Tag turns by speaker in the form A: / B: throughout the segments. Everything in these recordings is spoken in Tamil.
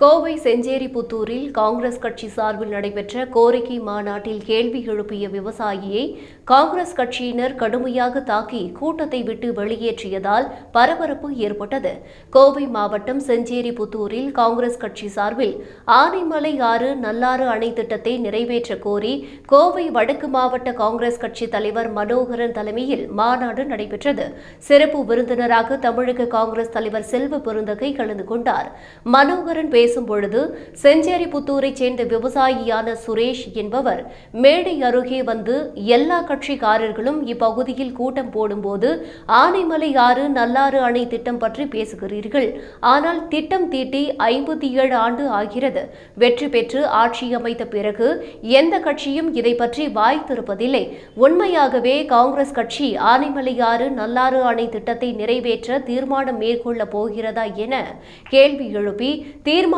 A: கோவை செஞ்சேரிபுத்தூரில் காங்கிரஸ் கட்சி சார்பில் நடைபெற்ற கோரிக்கை மாநாட்டில் கேள்வி எழுப்பிய விவசாயியை காங்கிரஸ் கட்சியினர் கடுமையாக தாக்கி கூட்டத்தை விட்டு வெளியேற்றியதால் பரபரப்பு ஏற்பட்டது. கோவை மாவட்டம் செஞ்சேரிபுத்தூரில் காங்கிரஸ் கட்சி சார்பில் ஆனைமலை ஆறு நல்லாறு அணை திட்டத்தை நிறைவேற்ற கோரி கோவை வடக்கு மாவட்ட காங்கிரஸ் கட்சி தலைவர் மனோகரன் தலைமையில் மாநாடு நடைபெற்றது. சிறப்பு விருந்தினராக தமிழக காங்கிரஸ் தலைவர் செல்வ பெருந்தகை கலந்து கொண்டார். மனோகரன் பேசும் பொழுது செஞ்சேரிபுத்தூரைச் சேர்ந்த விவசாயியான சுரேஷ் என்பவர் மேடை அருகே வந்து எல்லா கட்சிக்காரர்களும் இப்பகுதியில் கூட்டம் போடும்போது ஆனைமலை ஆறு நல்லாறு அணை திட்டம் பற்றி பேசுகிறீர்கள். ஆனால் திட்டம் தீட்டி ஐம்பத்தி ஏழு ஆண்டு ஆகிறது. வெற்றி பெற்று ஆட்சி அமைத்த பிறகு எந்த கட்சியும் இதை பற்றி வாய் திருப்பதில்லை உண்மையாகவே காங்கிரஸ் கட்சி ஆனைமலை ஆறு நல்லாறு அணை திட்டத்தை நிறைவேற்ற தீர்மானம் மேற்கொள்ள போகிறதா என கேள்வி எழுப்பி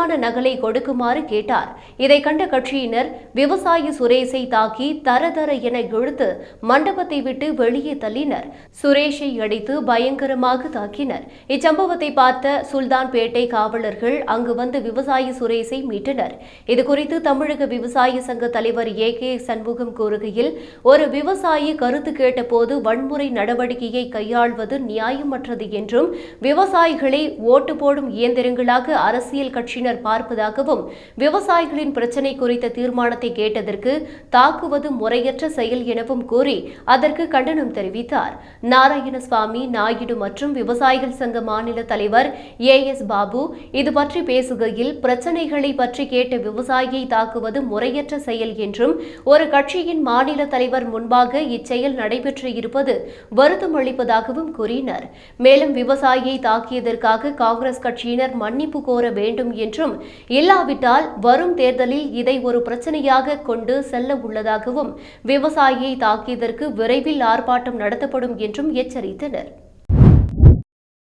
A: தீர்மான நகலை கொடுக்குமாறு கேட்டார். இதை கண்ட கட்சியினர் விவசாயி சுரேஷை தாக்கி தர தர என இழுத்து மண்டபத்தை விட்டு வெளியே தள்ளினர். சுரேஷை அடித்து பயங்கரமாக தாக்கினர். இச்சம்பவத்தை பார்த்த சுல்தான்பேட்டை காவலர்கள் அங்கு வந்து விவசாயி சுரேஷை மீட்டனர். இதுகுறித்து தமிழக விவசாய சங்க தலைவர் ஏ. கே. சண்முகம் கூறுகையில் ஒரு விவசாயி கருத்து கேட்டபோது வன்முறை நடவடிக்கையை கையாள்வது நியாயமற்றது என்றும் விவசாயிகளை ஓட்டு போடும் இயந்திரங்களாக அரசியல் கட்சியினர் பார்ப்பதாகவும் விவசாயிகளின் பிரச்சினை குறித்த தீர்மானத்தை கேட்டதற்கு தாக்குவது முறையற்ற செயல் எனவும் கூறி அதற்கு கண்டனம் தெரிவித்தார். நாராயணசுவாமி நாயுடு மற்றும் விவசாயிகள் சங்க மாநில தலைவர் ஏ எஸ் பாபு இது பற்றி பேசுகையில் பிரச்சனைகளை பற்றி கேட்ட விவசாயியை தாக்குவது முறையற்ற செயல் என்றும் ஒரு கட்சியின் மாநில தலைவர் முன்பாக இச்செயல் நடைபெற்று இருப்பது வருத்தம் அளிப்பதாகவும் கூறினர். மேலும் விவசாயியை தாக்கியதற்காக காங்கிரஸ் கட்சியினர் மன்னிப்பு கோர வேண்டும் என்று என்றும் இல்லாவிட்டால் வரும் தேர்தலில் இதை ஒரு பிரச்சனையாக கொண்டு செல்ல உள்ளதாகவும் விவசாயியை தாக்கியதற்கு விரைவில் ஆர்ப்பாட்டம் நடத்தப்படும் என்றும் எச்சரித்தனர்.